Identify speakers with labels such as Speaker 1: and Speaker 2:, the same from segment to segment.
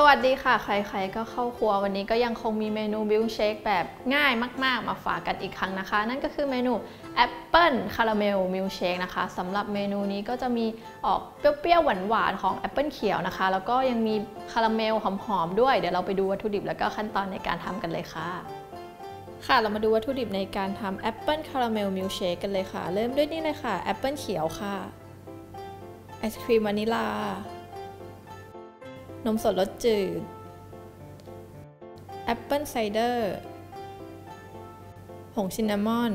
Speaker 1: สวัสดีค่ะ ใครๆก็เข้าครัววันนี้ก็ยังคงมีเมนูบิลเชคแบบง่ายมาก ๆ มาฝากกันอีกครั้งนะคะ นั่นก็คือเมนูแอปเปิลคาราเมลมิลเชคนะคะสำหรับเมนูนี้ก็จะมีออกเปรี้ยวๆหวานๆของแอปเปิลเขียวนะคะ แล้วก็ยังมีคาราเมลหอมๆด้วย เดี๋ยวเราไปดูวัตถุดิบแล้วก็ขั้นตอนในการทำกันเลยค่ะ ค่ะเรามาดูวัตถุดิบในการทำแอปเปิลคาราเมลมิลเชคกันเลยค่ะ เริ่มด้วยนี่เลยค่ะแอปเปิลเขียวค่ะไอศครีมวานิลา นมสดรสจืดแอปเปิลไซเดอร์ผงชินนามอน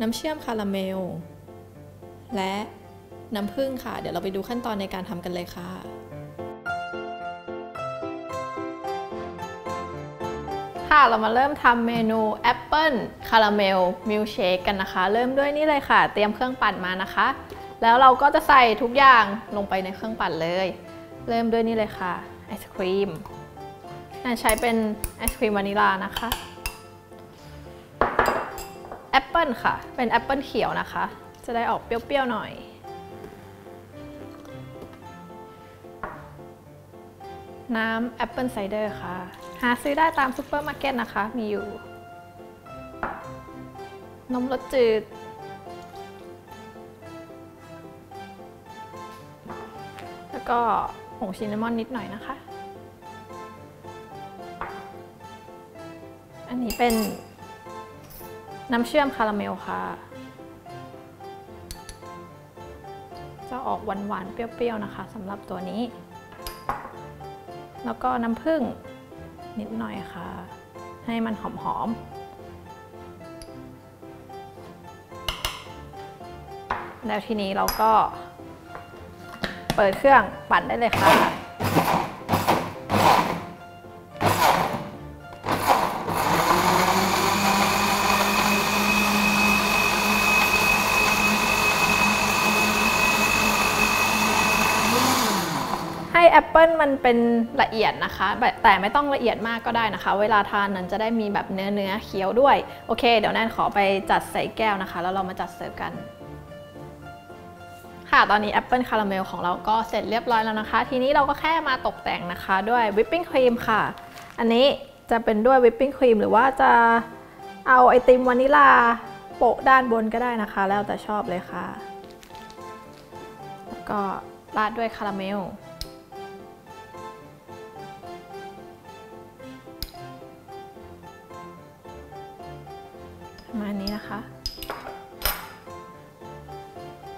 Speaker 1: น้ำเชื่อมคาราเมล และน้ำผึ้งค่ะ เดี๋ยวเราไปดูขั้นตอนในการทำกันเลยค่ะ ค่ะ เรามาเริ่มทำเมนูแอปเปิลคาราเมลมิลเชคกันนะคะ เริ่มด้วยนี่เลยค่ะ เตรียมเครื่องปั่นมานะคะ แล้วเราก็จะใส่ทุกอย่างลงไปในเครื่องปั่นเลย เริ่มด้วยนี่เลยค่ะไอศครีมใช้เป็นไอศครีมวานิลานะคะแอปเปิลค่ะ เป็นแอปเปิลเขียวนะคะ จะได้ออกเปรี้ยวๆหน่อย น้ำแอปเปิลไซเดอร์ค่ะ หาซื้อได้ตามซูเปอร์มาร์เก็ตนะคะ มีอยู่ นมรสจืด ก็ผงชินนามอนนิดหน่อยนะคะ อันนี้เป็นน้ำเชื่อมคาราเมลค่ะ จะออกหวานๆ เปรี้ยวๆ นะคะสำหรับตัวนี้ แล้วก็น้ำผึ้งนิดหน่อยค่ะ ให้มันหอมๆ แล้วทีนี้เราก็ เปิดเครื่องปั่นได้เลยค่ะ ให้แอปเปิลมันเป็นละเอียดนะคะ แต่ไม่ต้องละเอียดมากก็ได้นะคะ เวลาทานนั้นจะได้มีแบบเนื้อเนื้อเคี้ยวด้วย โอเค เดี๋ยวแนนขอไปจัดใส่แก้วนะคะ แล้วเรามาจัดเสิร์ฟกัน ค่ะ ตอนนี้แอปเปิลคาราเมลของเราก็เสร็จเรียบร้อยแล้วนะคะ ทีนี้เราก็แค่มาตกแต่งนะคะ ด้วยวิปปิ้งครีมค่ะ อันนี้จะเป็นด้วยวิปปิ้งครีมหรือว่าจะเอาไอติมวานิลาโปะด้านบนก็ได้นะคะ แล้วแต่ชอบเลยค่ะ แล้วก็ราดด้วยคาราเมลประมาณนี้นะคะ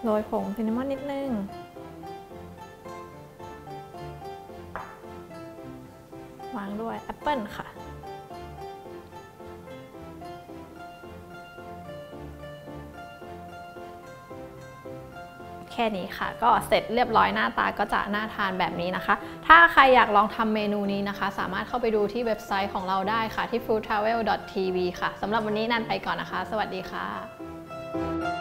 Speaker 1: โรยผงซินนามอนนิดนึง วางด้วยแอปเปิลค่ะ แค่นี้ค่ะ ก็เสร็จเรียบร้อยหน้าตาก็จะน่าทานแบบนี้นะคะ ถ้าใครอยากลองทำเมนูนี้นะคะ สามารถเข้าไปดูที่เว็บไซต์ของเราได้ค่ะที่ foodtravel.tv ค่ะสำหรับวันนี้นันไปก่อนนะคะ สวัสดีค่ะ